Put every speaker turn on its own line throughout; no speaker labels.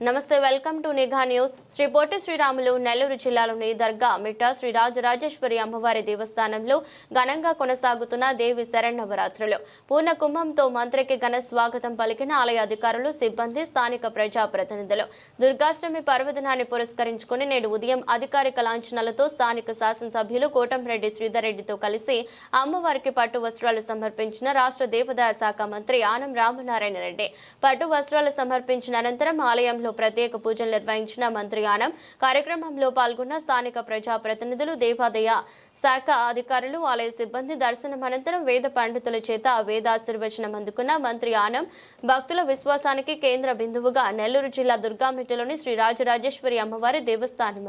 నమస్తే welcome to Nigha news. Shri Potti Sriramulu Nellore జిల్లాలోని దర్గా మిఠా శ్రీ రాజరాజేశ్వరి అమ్మవారి దేవస్థానంలో ఘనంగా కొనసాగుతున్న దేవి శరణవరాత్రులు పూర్ణ కుంభంతో మంత్రికి ఘన స్వాగతం పలికిన ఆలయ అధికారులు సిబ్బంది స్థానిక ప్రజాప్రతినిధులు. దుర్గాష్టమి పర్వదినాన్ని పురస్కరించుకుని నేడు ఉదయం అధికారిక లాంఛనాలతో స్థానిక శాసనసభ్యులు కోటంరెడ్డి శ్రీధర్ రెడ్డితో కలిసి అమ్మవారికి పట్టు వస్త్రాలు సమర్పించిన రాష్ట్ర దేవాదాయ శాఖ మంత్రి ఆనం రామనారాయణ రెడ్డి. పట్టు వస్త్రాలు సమర్పించిన అనంతరం ఆలయంలో ప్రత్యేక పూజలు నిర్వహించిన మంత్రి ఆనం కార్యక్రమంలో పాల్గొన్న స్థానిక ప్రజాప్రతినిధులు దేవాదయ శాఖ అధికారులు ఆలయ సిబ్బంది దర్శనం అనంతరం వేద పండితుల చేత వేదాశీర్వచనం అందుకున్న మంత్రి ఆనం భక్తుల విశ్వాసానికి కేంద్ర బిందువుగా నెల్లూరు జిల్లా దుర్గామిట్టలోని శ్రీ రాజరాజేశ్వరి అమ్మవారి దేవస్థానం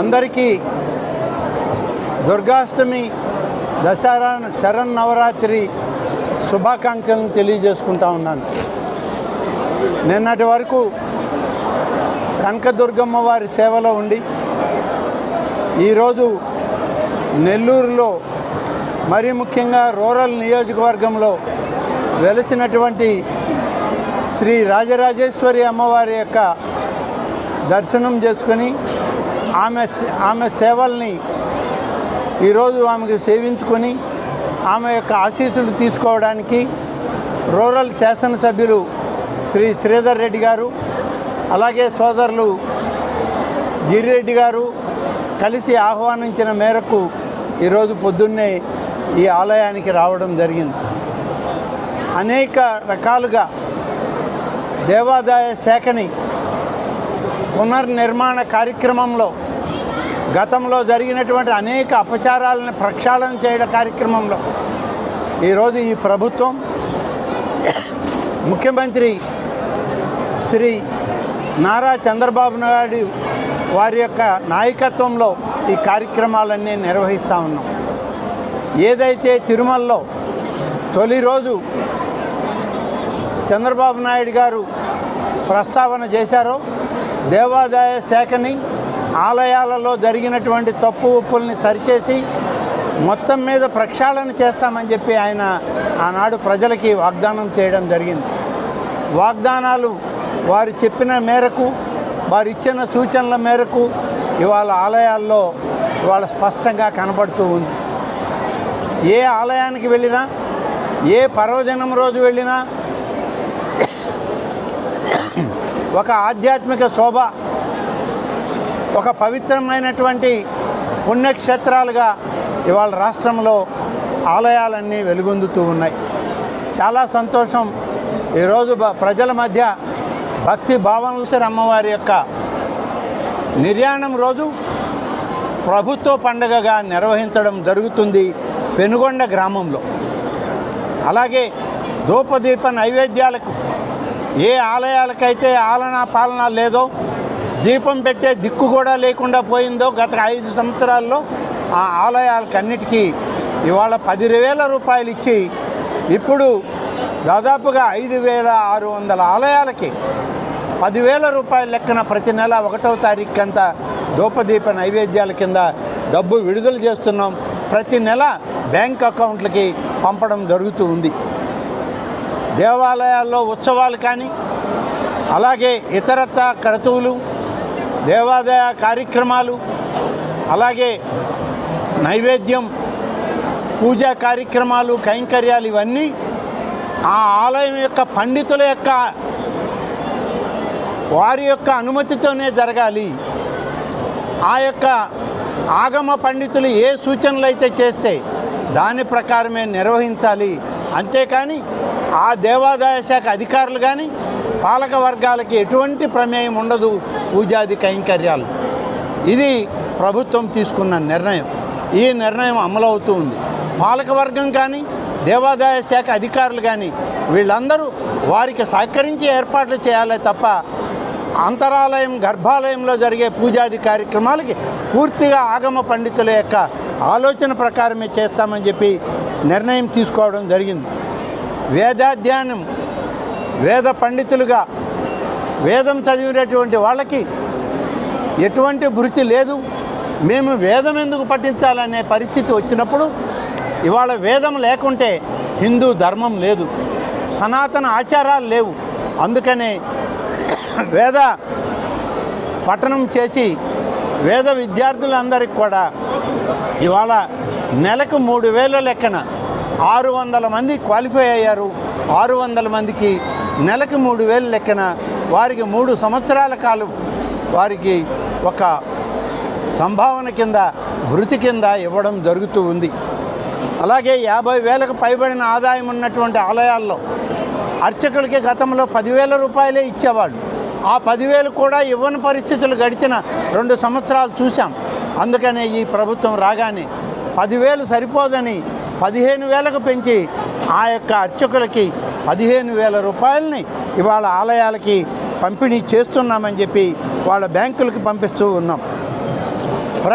అందరికీ దుర్గాష్టమి దసరా శరన్నవరాత్రి శుభాకాంక్షలను తెలియజేసుకుంటా ఉన్నాను. నిన్నటి వరకు కనకదుర్గమ్మ వారి సేవలో ఉండి ఈరోజు నెల్లూరులో మరీ ముఖ్యంగా రూరల్ నియోజకవర్గంలో వెలిసినటువంటి శ్రీ రాజరాజేశ్వరి అమ్మవారి యొక్క దర్శనం చేసుకొని ఆమె ఆమె సేవల్ని ఈరోజు ఆమెకు సేవించుకొని ఆమె యొక్క ఆశీస్సులు తీసుకోవడానికి రూరల్ శాసనసభ్యులు శ్రీ శ్రీధర్ రెడ్డి గారు అలాగే సోదరులు గిరిరెడ్డి గారు కలిసి ఆహ్వానించిన మేరకు ఈరోజు పొద్దున్నే ఈ ఆలయానికి రావడం జరిగింది. అనేక రకాలుగా దేవాదాయ శాఖని పునర్నిర్మాణ కార్యక్రమంలో గతంలో జరిగినటువంటి అనేక అపచారాలను ప్రక్షాళన చేయడం కార్యక్రమంలో ఈరోజు ఈ ప్రభుత్వం ముఖ్యమంత్రి శ్రీ నారా చంద్రబాబు నాయుడు వారి యొక్క నాయకత్వంలో ఈ కార్యక్రమాలన్నీ నిర్వహిస్తూ ఉన్నాం. ఏదైతే తిరుమలలో తొలి రోజు చంద్రబాబు నాయుడు గారు ప్రస్తావన చేశారో దేవాదాయ శాఖని ఆలయాలలో జరిగినటువంటి తప్పు ఉప్పుల్ని సరిచేసి మొత్తం మీద ప్రక్షాళన చేస్తామని చెప్పి ఆయన ఆనాడు ప్రజలకి వాగ్దానం చేయడం జరిగింది. వాగ్దానాలు వారు చెప్పిన మేరకు వారు ఇచ్చిన సూచనల మేరకు ఇవాళ ఆలయాల్లో ఇవాళ స్పష్టంగా కనబడుతూ ఉంది. ఏ ఆలయానికి వెళ్ళినా ఏ పర్వదినం రోజు వెళ్ళినా ఒక ఆధ్యాత్మిక శోభ ఒక పవిత్రమైనటువంటి పుణ్యక్షేత్రాలుగా ఇవాళ రాష్ట్రంలో ఆలయాలన్నీ వెలుగొందుతూ ఉన్నాయి. చాలా సంతోషం. ఈరోజు ప్రజల మధ్య భక్తి భావనలసరి అమ్మవారి యొక్క నిర్యాణం రోజు ప్రభుత్వ పండుగగా నిర్వహించడం జరుగుతుంది పెనుగొండ గ్రామంలో. అలాగే ధూపదీప నైవేద్యాలకు ఏ ఆలయాలకైతే ఆలనా పాలన లేదో దీపం పెట్టే దిక్కు కూడా లేకుండా పోయిందో గత ఐదు సంవత్సరాల్లో ఆ ఆలయాలకన్నిటికీ ఇవాళ పది వేల రూపాయలు ఇచ్చి ఇప్పుడు దాదాపుగా ఐదు వేల ఆరు వందల ఆలయాలకి పదివేల రూపాయల లెక్కన ప్రతి నెల ఒకటవ తారీఖు అంతా ధూపదీప నైవేద్యాల కింద డబ్బు విడుదల చేస్తున్నాం. ప్రతి నెల బ్యాంక్ అకౌంట్లకి పంపడం జరుగుతూ ఉంది. దేవాలయాల్లో ఉత్సవాలు కానీ అలాగే ఇతరత్ర క్రతువులు దేవాదాయ కార్యక్రమాలు అలాగే నైవేద్యం పూజా కార్యక్రమాలు కైంకర్యాలు ఇవన్నీ ఆ ఆలయం యొక్క పండితుల యొక్క వారి యొక్క అనుమతితోనే జరగాలి. ఆ యొక్క ఆగమ పండితులు ఏ సూచనలు అయితే చేస్తే దాని ప్రకారమే నిర్వహించాలి. అంతేకాని ఆ దేవాదాయ శాఖ అధికారులు కానీ పాలక వర్గాలకి ఎటువంటి ప్రమేయం ఉండదు పూజాది కైంకర్యాలు. ఇది ప్రభుత్వం తీసుకున్న నిర్ణయం. ఈ నిర్ణయం అమలవుతూ ఉంది. పాలకవర్గం కానీ దేవాదాయ శాఖ అధికారులు కానీ వీళ్ళందరూ వారికి సహకరించి ఏర్పాట్లు చేయాలి తప్ప అంతరాలయం గర్భాలయంలో జరిగే పూజాది కార్యక్రమాలకి పూర్తిగా ఆగమ పండితుల యొక్క ఆలోచన ప్రకారమే చేస్తామని చెప్పి నిర్ణయం తీసుకోవడం జరిగింది. వేదాధ్యానం వేద పండితులుగా వేదం చదివినటువంటి వాళ్ళకి ఎటువంటి భృతి లేదు. మేము వేదం ఎందుకు పఠించాలనే పరిస్థితి వచ్చినప్పుడు ఇవాళ వేదం లేకుంటే హిందూ ధర్మం లేదు. సనాతన ఆచారాలు లేవు. అందుకనే వేద పఠనం చేసి వేద విద్యార్థులందరికీ కూడా ఇవాళ నెలకు మూడు వేల లెక్కన ఆరు వందల మంది క్వాలిఫై అయ్యారు. ఆరు వందల మందికి నెలకు మూడు వేల లెక్కన వారికి మూడు సంవత్సరాల కాలం వారికి ఒక సంభావన కింద వృత్తి కింద ఇవ్వడం జరుగుతూ ఉంది. అలాగే యాభై వేలకు పైబడిన ఆదాయం ఉన్నటువంటి ఆలయాల్లో అర్చకులకి గతంలో పదివేల రూపాయలే ఇచ్చేవాళ్ళు. ఆ పదివేలు కూడా ఇవ్వని పరిస్థితులు గడిచిన రెండు సంవత్సరాలు చూసాం అందుకనే ఈ ప్రభుత్వం రాగానే పదివేలు సరిపోదని పదిహేను వేలకు పెంచి ఆ యొక్క అర్చకులకి పదిహేను వేల రూపాయలని ఇవాళ ఆలయాలకి పంపిణీ చేస్తున్నామని చెప్పి వాళ్ళ బ్యాంకులకు పంపిస్తూ ఉన్నాం.